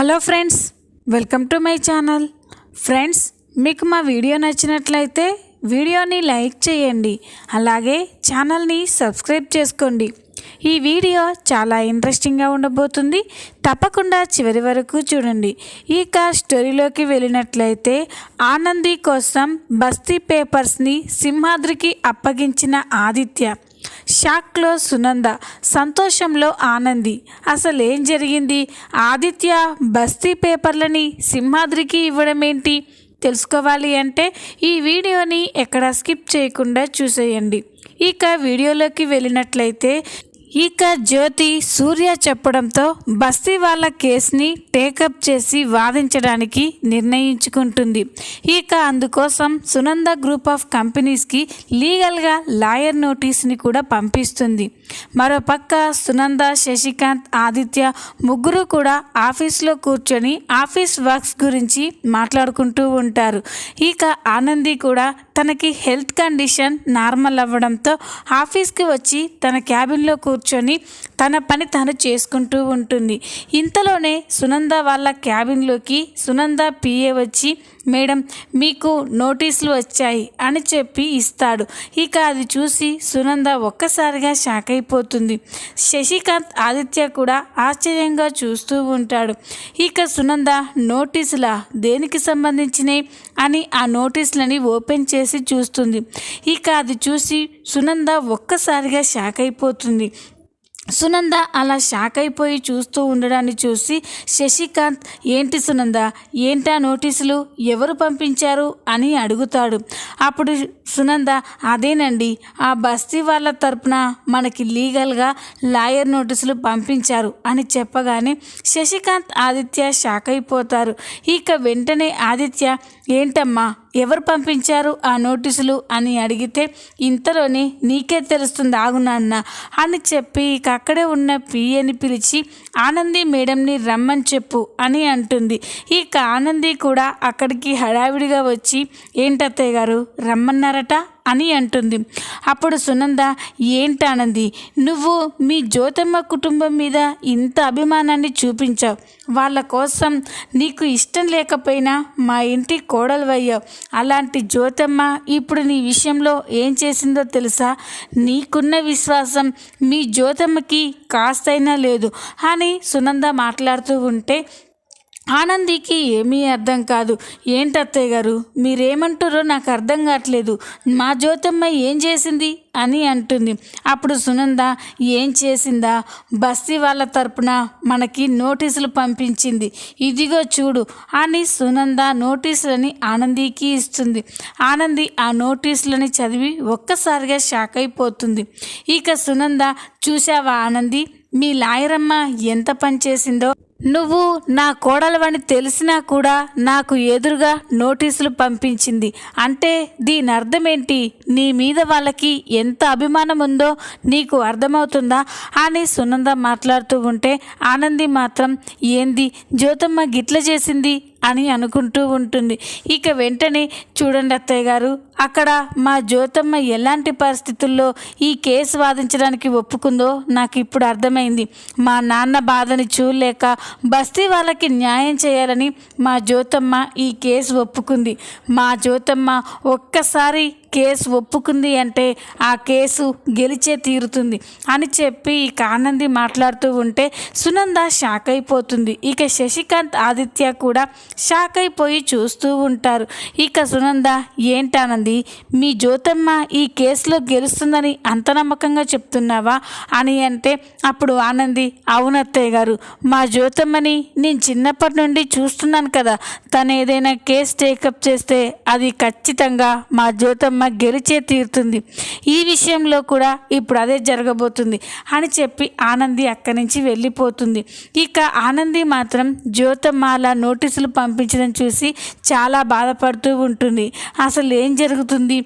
Hello friends welcome to my channel. Friends మీకు మా video నచ్చినట్లయితే వీడియోని లైక్ చేయండి అలాగే ఛానల్ని సబ్స్క్రైబ్ చేసుకోండి. ఈ వీడియో చాలా ఇంట్రెస్టింగ్గా ఉండబోతుంది. తప్పకుండా చివరి వరకు చూడండి. ఇక స్టోరీలోకి వెళ్ళినట్లయితే ఆనంది కోసం బస్తీ పేపర్స్ని సింహాద్రికి అప్పగించిన ఆదిత్య. షాక్లో సునంద సంతోషంలో ఆనంది. అసలేం జరిగింది? ఆదిత్య బస్తీ పేపర్లని సింహాద్రికి ఇవ్వడం ఏంటి తెలుసుకోవాలి అంటే ఈ వీడియోని ఎక్కడ స్కిప్ చేయకుండా చూసేయండి. ఇక వీడియోలోకి వెళ్ళినట్లయితే ఇక జ్యోతి సూర్య చెప్పడంతో బస్తీ వాళ్ళ కేసుని టేకప్ చేసి వాదించడానికి నిర్ణయించుకుంటుంది. ఇక అందుకోసం సునంద గ్రూప్ ఆఫ్ కంపెనీస్కి లీగల్గా లాయర్ నోటీస్ని కూడా పంపిస్తుంది. మరోపక్క సునంద శశికాంత్ ఆదిత్య ముగ్గురు కూడా ఆఫీస్లో కూర్చొని ఆఫీస్ వర్క్స్ గురించి మాట్లాడుకుంటూ ఉంటారు. ఇక ఆనంది కూడా తనకి హెల్త్ కండిషన్ నార్మల్ అవ్వడంతో ఆఫీస్కి వచ్చి తన క్యాబిన్లో కూర్చొని కూర్చొని తన పని తను చేసుకుంటూ ఉంటుంది. ఇంతలోనే సునంద వాళ్ళ క్యాబిన్లోకి సునంద పిఏ వచ్చి మేడం మీకు నోటీసులు వచ్చాయి అని చెప్పి ఇస్తాడు. ఇక అది చూసి సునంద ఒక్కసారిగా షాక్ అయిపోతుంది. శశికాంత్ ఆదిత్య కూడా ఆశ్చర్యంగా చూస్తూ ఉంటాడు. ఇక సునంద నోటీసుల? దేనికి సంబంధించినవి? అని ఆ నోటీసులని ఓపెన్ చేసి చూస్తుంది. ఇక అది చూసి సునంద ఒక్కసారిగా షాక్ అయిపోతుంది. సునంద అలా షాక్ అయిపోయి చూస్తూ ఉండడాన్ని చూసి శశికాంత్ ఏంటి సునంద? ఏంటా నోటీసులు? ఎవరు పంపించారు? అని అడుగుతాడు. అప్పుడు సునంద అదేనండి ఆ బస్తీ వాళ్ళ తరపున మనకి లీగల్గా లాయర్ నోటీసులు పంపించారు అని చెప్పగానే శశికాంత్ ఆదిత్య షాక్ అయిపోతారు. ఇక వెంటనే ఆదిత్య ఏంటమ్మా? ఎవరు పంపించారు ఆ నోటీసులు అని అడిగితే ఇంతలోనే నీకే తెలుస్తుంది ఆగునాన్న అని చెప్పి ఇక అక్కడే ఉన్న పిఏని పిలిచి ఆనంది మేడంని రమ్మని చెప్పు అని అంటుంది. ఇక ఆనంది కూడా అక్కడికి హడావిడిగా వచ్చి ఏంటత్తయ్య గారు రమ్మన్నారట? అని అంటుంది. అప్పుడు సునంద ఏంటానంది నువ్వు మీ జ్యోతమ్మ కుటుంబం మీద ఇంత అభిమానాన్ని చూపించావు. వాళ్ళ కోసం నీకు ఇష్టం లేకపోయినా మా ఇంటి కోడలువయ్యావు అలాంటి జ్యోతమ్మ ఇప్పుడు నీ విషయంలో ఏం చేసిందో తెలుసా? నీకున్న విశ్వాసం మీ జ్యోతమ్మకి కాస్తైనా లేదు అని సునంద మాట్లాడుతూ ఉంటే ఆనందికి ఏమీ అర్థం కాదు. ఏంటత్తయ్య గారు? మీరేమంటారో నాకు అర్థం కావట్లేదు. మా జ్యోతమ్మ ఏం చేసింది? అని అంటుంది. అప్పుడు సునంద ఏం చేసిందా? బస్తీ వాళ్ళ తరపున మనకి నోటీసులు పంపించింది. ఇదిగో చూడు అని సునంద నోటీసులని ఆనందికి ఇస్తుంది. ఆనంది ఆ నోటీసులని చదివి ఒక్కసారిగా షాక్ అయిపోతుంది. ఇక సునంద చూసావా ఆనంది? మీ లాయరమ్మ ఎంత పని చేసిందో? నువ్వు నా కోడలవని తెలిసినా కూడా నాకు ఎదురుగా నోటీసులు పంపించింది. అంటే దీని అర్థం ఏంటి నీ మీద వాళ్ళకి ఎంత అభిమానం ఉందో నీకు అర్థమవుతుందా? అని సునంద మాట్లాడుతూ ఉంటే ఆనంది మాత్రం ఏంది? జ్యోతమ్మ గిట్ల చేసింది? అని అనుకుంటూ ఉంటుంది. ఇక వెంటనే చూడండి అత్తయ్య గారు అక్కడ మా జ్యోతమ్మ ఎలాంటి పరిస్థితుల్లో ఈ కేసు వాదించడానికి ఒప్పుకుందో నాకు ఇప్పుడు అర్థమైంది. మా నాన్న బాధని చూడలేక బస్తీ వాళ్ళకి న్యాయం చేయాలని మా జ్యోతమ్మ ఈ కేసు ఒప్పుకుంది. మా జ్యోతమ్మ ఒక్కసారి కేసు ఒప్పుకుంది అంటే ఆ కేసు గెలిచే తీరుతుంది అని చెప్పి ఇక ఆనంది మాట్లాడుతూ ఉంటే సునంద షాక్ అయిపోతుంది. ఇక శశికాంత్ ఆదిత్య కూడా షాక్ అయిపోయి చూస్తూ ఉంటారు. ఇక సునంద ఏంటానంది మీ జ్యోతమ్మ ఈ కేసులో గెలుస్తుందని అంత నమ్మకంగా చెప్తున్నావా? అని అంటే అప్పుడు ఆనంది అవునత్తయ్య గారు. మా జ్యోతమ్మని నేను చిన్నప్పటి నుండి చూస్తున్నాను కదా. తను ఏదైనా కేసు టేకప్ చేస్తే అది ఖచ్చితంగా మా జ్యోతమ్మ గెలిచే తీరుతుంది. ఈ విషయంలో కూడా ఇప్పుడు అదే జరగబోతుంది అని చెప్పి ఆనంది అక్కడి నుంచి వెళ్ళిపోతుంది. ఇక ఆనంది మాత్రం జ్యోతమ్మ అలా నోటీసులు పంపించడం చూసి చాలా బాధపడుతూ ఉంటుంది. అసలు ఏం జరుగుతుంది? జరుగుతుంది.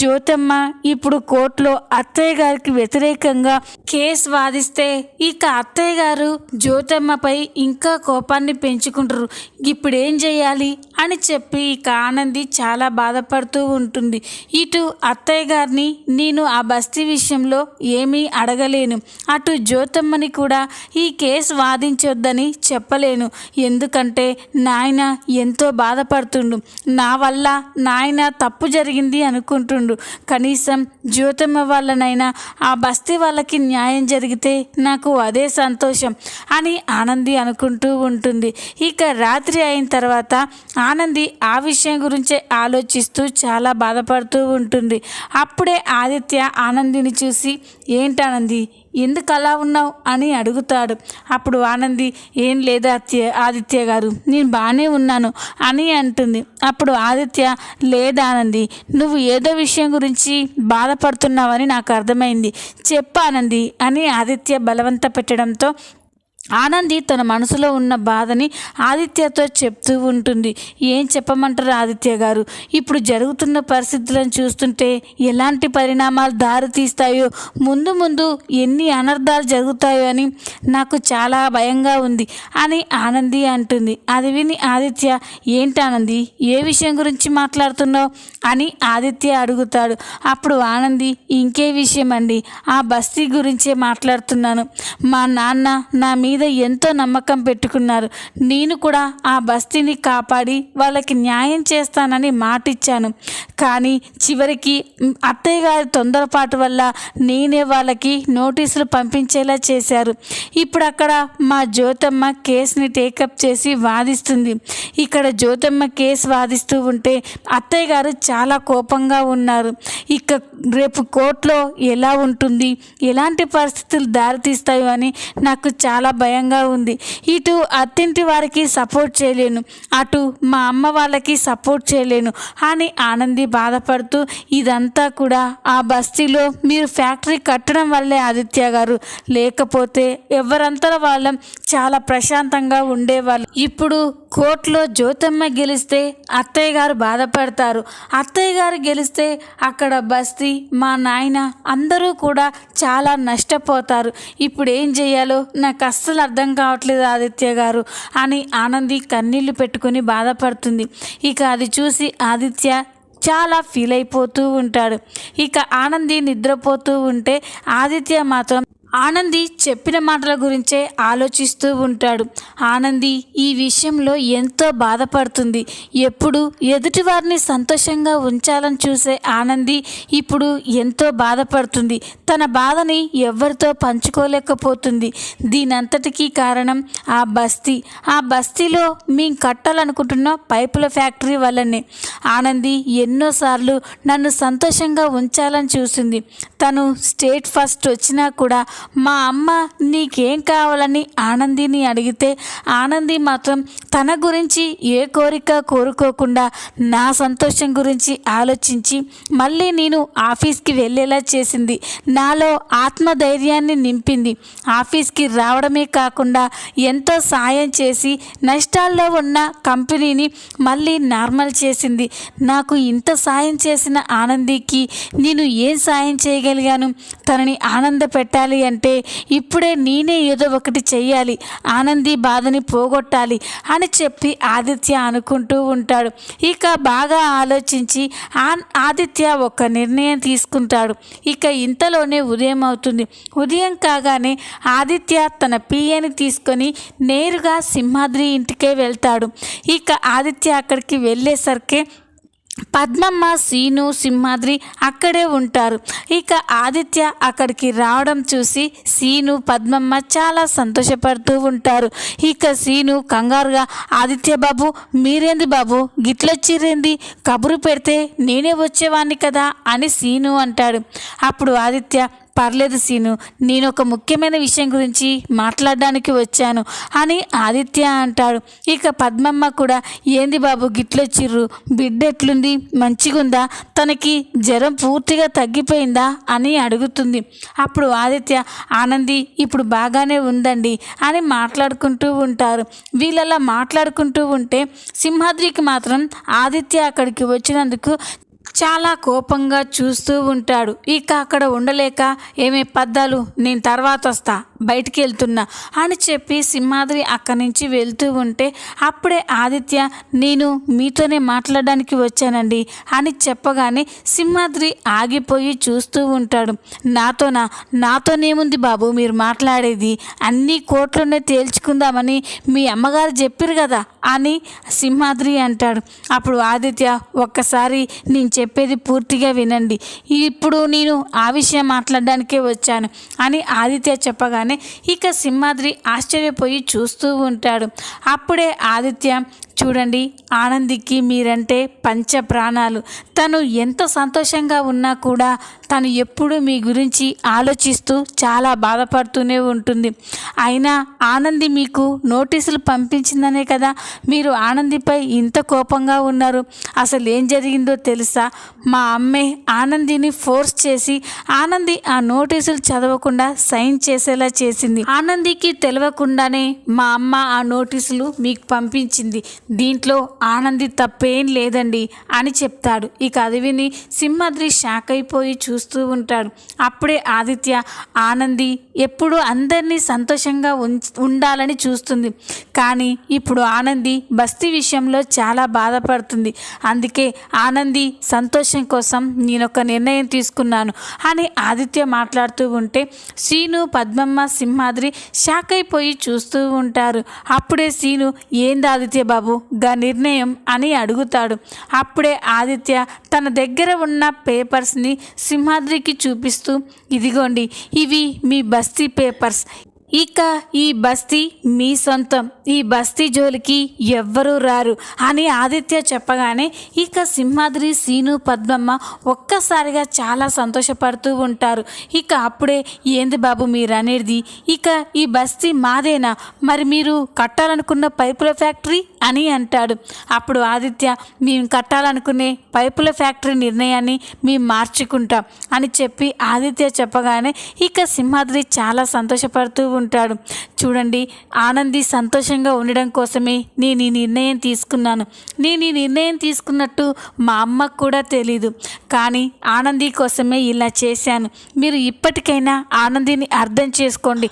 జ్యోతమ్మ ఇప్పుడు కోర్టులో అత్తయ్య గారికి వ్యతిరేకంగా కేసు వాదిస్తే ఇక అత్తయ్య గారు జ్యోతమ్మపై ఇంకా కోపాన్ని పెంచుకుంటారు. ఇప్పుడు ఏం చేయాలి? అని చెప్పి ఇక ఆనంది చాలా బాధపడుతూ ఉంటుంది. ఇటు అత్తయ్య గారిని నేను ఆ బస్తీ విషయంలో ఏమీ అడగలేను. అటు జ్యోతమ్మని కూడా ఈ కేసు వాదించొద్దని చెప్పలేను. ఎందుకంటే నాయన ఎంతో బాధపడుతుండు. నా వల్ల నాయన తప్పు జరిగింది అనుకుంటుండు. కనీసం జ్యోతమ్మ వాళ్ళనైనా ఆ బస్తీ వాళ్ళకి న్యాయం జరిగితే నాకు అదే సంతోషం అని ఆనంది అనుకుంటూ ఉంటుంది. ఇక రాత్రి అయిన తర్వాత ఆనంది ఆ విషయం గురించే ఆలోచిస్తూ చాలా బాధపడుతూ ఉంటుంది. అప్పుడే ఆదిత్య ఆనందిని చూసి ఏంటానంది ఎందుకు అలా ఉన్నావు? అని అడుగుతాడు. అప్పుడు ఆనంది ఏం లేదు అత్య ఆదిత్య గారు నేను బాగానే ఉన్నాను అని అంటుంది. అప్పుడు ఆదిత్య లేదు ఆనంది నువ్వు ఏదో విషయం గురించి బాధపడుతున్నావని నాకు అర్థమైంది. చెప్పు ఆనంది అని ఆదిత్య బలవంత పెట్టడంతో ఆనంది తన మనసులో ఉన్న బాధని ఆదిత్యతో చెప్తూ ఉంటుంది. ఏం చెప్పమంటారు ఆదిత్య గారు? ఇప్పుడు జరుగుతున్న పరిస్థితులను చూస్తుంటే ఎలాంటి పరిణామాలు దారి తీస్తాయో ముందు ముందు ఎన్ని అనర్థాలు జరుగుతాయో అని నాకు చాలా భయంగా ఉంది అని ఆనంది అంటుంది. అది విని ఆదిత్య ఏంటి ఆనంది? ఏ విషయం గురించి మాట్లాడుతున్నావు? అని ఆదిత్య అడుగుతాడు. అప్పుడు ఆనంది ఇంకే విషయం అండి ఆ బస్తీ గురించే మాట్లాడుతున్నాను. మా నాన్న నా మీద ఎంతో నమ్మకం పెట్టుకున్నారు. నేను కూడా ఆ బస్తీని కాపాడి వాళ్ళకి న్యాయం చేస్తానని మాటిచ్చాను. కానీ చివరికి అత్తయ్య గారి తొందరపాటు వల్ల నేనే వాళ్ళకి నోటీసులు పంపించేలా చేశారు. ఇప్పుడు అక్కడ మా జ్యోతమ్మ కేసుని టేకప్ చేసి వాదిస్తుంది. ఇక్కడ జ్యోతమ్మ కేసు వాదిస్తూ ఉంటే అత్తయ్య గారు చాలా కోపంగా ఉన్నారు. ఇక రేపు కోర్టులో ఎలా ఉంటుంది? ఎలాంటి పరిస్థితులు దారితీస్తాయో అని నాకు చాలా భయంగా ఉంది. ఇటు అత్తింటి వారికి సపోర్ట్ చేయలేను. అటు మా అమ్మ వాళ్ళకి సపోర్ట్ చేయలేను. అని ఆనంది బాధపడుతూ ఇదంతా కూడా ఆ బస్తీలో మీరు ఫ్యాక్టరీ కట్టడం వల్లే ఆదిత్య గారు. లేకపోతే ఎవరంతా వాళ్ళం చాలా ప్రశాంతంగా ఉండేవాళ్ళు. ఇప్పుడు కోర్టులో జ్యోతమ్మ గెలిస్తే అత్తయ్య గారు బాధపడతారు. అత్తయ్య గారు గెలిస్తే అక్కడ బస్తీ మా నాయన అందరూ కూడా చాలా నష్టపోతారు. ఇప్పుడు ఏం చేయాలో నాకు అస్సలు అర్థం కావట్లేదు ఆదిత్య గారు అని ఆనంది కన్నీళ్ళు పెట్టుకుని బాధపడుతుంది. ఇక అది చూసి ఆదిత్య చాలా ఫీల్ అయిపోతూ ఉంటాడు. ఇక ఆనంది నిద్రపోతూ ఉంటే ఆదిత్య మాత్రం ఆనంది చెప్పిన మాటల గురించే ఆలోచిస్తూ ఉంటాడు. ఆనంది ఈ విషయంలో ఎంతో బాధపడుతుంది. ఎప్పుడు ఎదుటివారిని సంతోషంగా ఉంచాలని చూసే ఆనంది ఇప్పుడు ఎంతో బాధపడుతుంది. తన బాధని ఎవరితో పంచుకోలేకపోతుంది. దీనంతటికీ కారణం ఆ బస్తీ. ఆ బస్తీలో మేము కట్టాలనుకుంటున్న పైపుల ఫ్యాక్టరీ వల్లనే. ఆనంది ఎన్నోసార్లు నన్ను సంతోషంగా ఉంచాలని చూసింది. తను స్టేట్ ఫస్ట్ వచ్చినా కూడా మా అమ్మ నీకేం కావాలని ఆనందిని అడిగితే ఆనంది మాత్రం తన గురించి ఏ కోరిక కోరుకోకుండా నా సంతోషం గురించి ఆలోచించి మళ్ళీ నేను ఆఫీస్కి వెళ్ళేలా చేసింది. నాలో ఆత్మధైర్యాన్ని నింపింది. ఆఫీస్కి రావడమే కాకుండా ఎంతో సాయం చేసి నష్టాల్లో ఉన్న కంపెనీని మళ్ళీ నార్మల్ చేసింది. నాకు ఇంత సాయం చేసిన ఆనందికి నేను ఏం సాయం చేయగలిగాను? తనని ఆనంద పెట్టాలి అంటే ఇప్పుడే నేనే ఏదో ఒకటి చెయ్యాలి ఆనంది బాధని పోగొట్టాలి అని చెప్పి ఆదిత్య అనుకుంటూ ఉంటాడు. ఇక బాగా ఆలోచించి ఆదిత్య ఒక నిర్ణయం తీసుకుంటాడు. ఇక ఇంతలోనే ఉదయం అవుతుంది. ఉదయం కాగానే ఆదిత్య తన పిఏని తీసుకొని నేరుగా సింహాద్రి ఇంటికే వెళ్తాడు. ఇక ఆదిత్య అక్కడికి వెళ్ళేసరికి పద్మమ్మ సీను సింహాద్రి అక్కడే ఉంటారు. ఇక ఆదిత్య అక్కడికి రావడం చూసి సీను పద్మమ్మ చాలా సంతోషపడుతూ ఉంటారు. ఇక సీను కంగారుగా ఆదిత్య బాబు మీరేంది బాబు? గిట్లొచ్చిరేంది కబురు పెడితే నేనే వచ్చేవాణ్ణి కదా? అని సీను అంటాడు. అప్పుడు ఆదిత్య పర్లేదు సీను నేను ఒక ముఖ్యమైన విషయం గురించి మాట్లాడడానికి వచ్చాను అని ఆదిత్య అంటాడు. ఇక పద్మమ్మ కూడా ఏంది బాబు గిట్లొచ్చిర్రు? బిడ్డ ఎట్లుంది? మంచిగుందా? తనకి జ్వరం పూర్తిగా తగ్గిపోయిందా? అని అడుగుతుంది. అప్పుడు ఆదిత్య ఆనంది ఇప్పుడు బాగానే ఉందండి అని మాట్లాడుకుంటూ ఉంటారు. వీళ్ళలా మాట్లాడుకుంటూ ఉంటే సింహాద్రికి మాత్రం ఆదిత్య అక్కడికి వచ్చినందుకు చాలా కోపంగా చూస్తూ ఉంటాడు. ఇక అక్కడ ఉండలేక ఏమే పద్దాలు నేను తర్వాత వస్తా. బయటికి వెళ్తున్నా అని చెప్పి సింహాద్రి అక్కడి నుంచి వెళ్తూ ఉంటే అప్పుడే ఆదిత్య నేను మీతోనే మాట్లాడడానికి వచ్చానండి అని చెప్పగానే సింహాద్రి ఆగిపోయి చూస్తూ ఉంటాడు. నాతోనా? నాతోనేముంది బాబు మీరు మాట్లాడేది? అన్ని కోట్లోనే తేల్చుకుందామని మీ అమ్మగారు చెప్పారు కదా అని సింహాద్రి అంటాడు. అప్పుడు ఆదిత్య ఒక్కసారి నేను చెప్పేది పూర్తిగా వినండి. ఇప్పుడు నేను ఆ విషయం మాట్లాడడానికే వచ్చాను అని ఆదిత్య చెప్పగానే ఇక సింహాద్రి ఆశ్చర్యపోయి చూస్తూ ఉంటాడు. అప్పుడే ఆదిత్య చూడండి ఆనందికి మీరంటే పంచ ప్రాణాలు తను ఎంత సంతోషంగా ఉన్నా కూడా తను ఎప్పుడు మీ గురించి ఆలోచిస్తూ చాలా బాధపడుతూనే ఉంటుంది. అయినా ఆనంది మీకు నోటీసులు పంపించిందనే కదా మీరు ఆనందిపై ఇంత కోపంగా ఉన్నారు. అసలు ఏం జరిగిందో తెలుసా? మా అమ్మే ఆనందిని ఫోర్స్ చేసి ఆనంది ఆ నోటీసులు చదవకుండా సైన్ చేసేలా చేసింది. ఆనందికి తెలియకుండానే మా అమ్మ ఆ నోటీసులు మీకు పంపించింది. దీంట్లో ఆనంది తప్పేం లేదండి అని చెప్తాడు. ఇక అది విని సింహాద్రి షాక్ అయిపోయి చూస్తూ ఉంటాడు. అప్పుడే ఆదిత్య ఆనంది ఎప్పుడు అందరినీ సంతోషంగా ఉండాలని చూస్తుంది. కానీ ఇప్పుడు ఆనంది బస్తీ విషయంలో చాలా బాధపడుతుంది. అందుకే ఆనంది సంతోషం కోసం నేను ఒక నిర్ణయం తీసుకున్నాను అని ఆదిత్య మాట్లాడుతూ ఉంటే శ్రీను పద్మమ్మ సింహాద్రి షాక్ అయిపోయి చూస్తూ ఉంటారు. అప్పుడే శ్రీను ఏంది ఆదిత్య బాబు గా నిర్ణయం అని అడుగుతాడు. అప్పుడే ఆదిత్య తన దగ్గర ఉన్న పేపర్స్ని సింహాద్రికి చూపిస్తూ ఇదిగోండి ఇవి మీ బస్తీ పేపర్స్. ఇక ఈ బస్తీ మీ సొంతం. ఈ బస్తీ జోలికి ఎవ్వరూ రారు అని ఆదిత్య చెప్పగానే ఇక సింహాద్రి సీను పద్మమ్మ ఒక్కసారిగా చాలా సంతోషపడుతూ ఉంటారు. ఇక అప్పుడే ఏంది బాబు మీరు అనేది ఇక ఈ బస్తీ మాదేనా? మరి మీరు కట్టాలనుకున్న పైపుల ఫ్యాక్టరీ? అని అంటాడు. అప్పుడు ఆదిత్య మేము కట్టాలనుకునే పైపుల ఫ్యాక్టరీ నిర్ణయాన్ని మేము మార్చుకుంటాం అని చెప్పి ఆదిత్య చెప్పగానే ఇక సింహాద్రి చాలా సంతోషపడుతూ ఉంటాడు. చూడండి ఆనంది సంతోషంగా ఉండడం కోసమే నేను ఈ నిర్ణయం తీసుకున్నాను. నేను ఈ నిర్ణయం తీసుకున్నట్టు మా అమ్మకు కూడా తెలీదు. కానీ ఆనంది కోసమే ఇలా చేశాను. మీరు ఇప్పటికైనా ఆనందిని అర్థం చేసుకోండి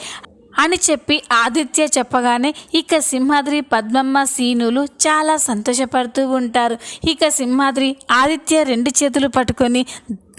అని చెప్పి ఆదిత్య చెప్పగానే ఇక సింహాద్రి పద్మమ్మ సీనులు చాలా సంతోషపడుతూ ఉంటారు. ఇక సింహాద్రి ఆదిత్య రెండు చేతులు పట్టుకొని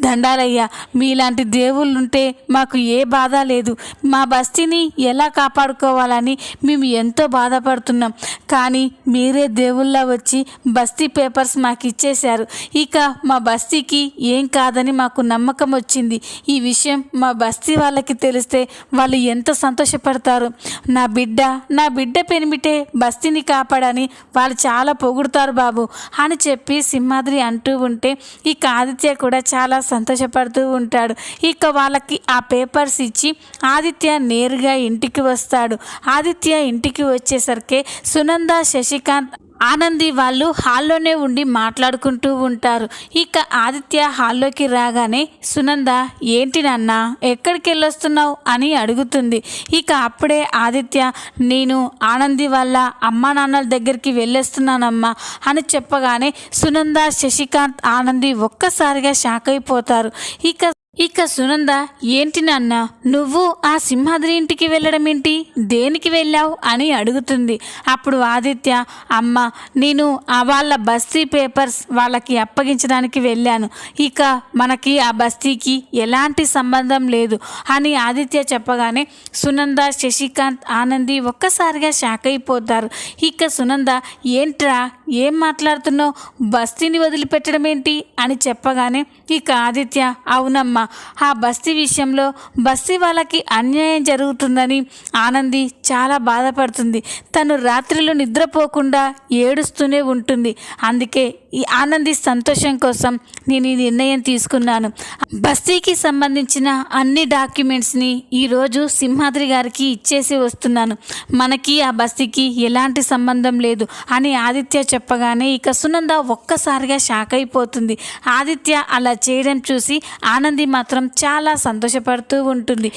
దండాలయ్యా మీలాంటి దేవుళ్ళుంటే మాకు ఏ బాధ లేదు. మా బస్తీని ఎలా కాపాడుకోవాలని మేము ఎంతో బాధపడుతున్నాం. కానీ మీరే దేవుళ్ళ వచ్చి బస్తీ పేపర్స్ మాకు ఇచ్చేశారు ఇక మా బస్తీకి ఏం కాదని మాకు నమ్మకం వచ్చింది. ఈ విషయం మా బస్తీ వాళ్ళకి తెలిస్తే వాళ్ళు ఎంత సంతోషపడతారు. నా బిడ్డ నా బిడ్డ పెనిమిటే బస్తీని కాపాడని వాళ్ళు చాలా పొగుడుతారు బాబు అని చెప్పి సింహాద్రి అంటూ ఉంటే ఇక ఆదిత్య కూడా చాలా సంతోషపడుతూ ఉంటాడు. ఇక వాళ్ళకి ఆ పేపర్స్ ఇచ్చి ఆదిత్య నేరుగా ఇంటికి వస్తాడు. ఆదిత్య ఇంటికి వచ్చేసరికి సునంద శశికాంత్ ఆనంది వాళ్ళు హాల్లోనే ఉండి మాట్లాడుకుంటూ ఉంటారు. ఇక ఆదిత్య హాల్లోకి రాగానే సునంద ఏంటి నాన్న? ఎక్కడికి వెళ్ళొస్తున్నావు అని అడుగుతుంది. ఇక అప్పుడే ఆదిత్య నేను ఆనంది వాళ్ళ అమ్మా నాన్నల దగ్గరికి వెళ్ళేస్తున్నానమ్మా అని చెప్పగానే సునంద శశికాంత్ ఆనంది ఒక్కసారిగా షాక్ అయిపోతారు. ఇక ఇక సునంద ఏంటి నాన్న నువ్వు ఆ సింహాద్రి ఇంటికి వెళ్ళడం ఏంటి? దేనికి వెళ్ళావు? అని అడుగుతుంది. అప్పుడు ఆదిత్య అమ్మ నేను ఆ వాళ్ళ బస్తీ పేపర్స్ వాళ్ళకి అప్పగించడానికి వెళ్ళాను. ఇక మనకి ఆ బస్తీకి ఎలాంటి సంబంధం లేదు అని ఆదిత్య చెప్పగానే సునంద శశికాంత్ ఆనంది ఒక్కసారిగా షాక్ అయిపోతారు. ఇక సునంద ఏంట్రా ఏం మాట్లాడుతున్నావు? బస్తీని వదిలిపెట్టడం ఏంటి? అని చెప్పగానే ఇక ఆదిత్య అవునమ్మా ఆ బస్తీ విషయంలో బస్తీ వాళ్ళకి అన్యాయం జరుగుతుందని ఆనంది చాలా బాధపడుతుంది. తను రాత్రిలో నిద్రపోకుండా ఏడుస్తూనే ఉంటుంది. అందుకే ఈ ఆనంది సంతోషం కోసం నేను ఈ నిర్ణయం తీసుకున్నాను. బస్తీకి సంబంధించిన అన్ని డాక్యుమెంట్స్ని ఈరోజు సింహాద్రి గారికి ఇచ్చేసి వస్తున్నాను. మనకి ఆ బస్తీకి ఎలాంటి సంబంధం లేదు అని ఆదిత్య చెప్పగానే ఇక సునంద ఒక్కసారిగా షాక్ అయిపోతుంది. ఆదిత్య అలా చేయడం చూసి ఆనంది మాత్రం చాలా సంతోషపడుతూ ఉంటుంది.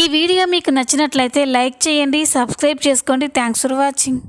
ఈ వీడియో మీకు నచ్చినట్లయితే లైక్ చేయండి సబ్స్క్రైబ్ చేసుకోండి. Thanks for watching.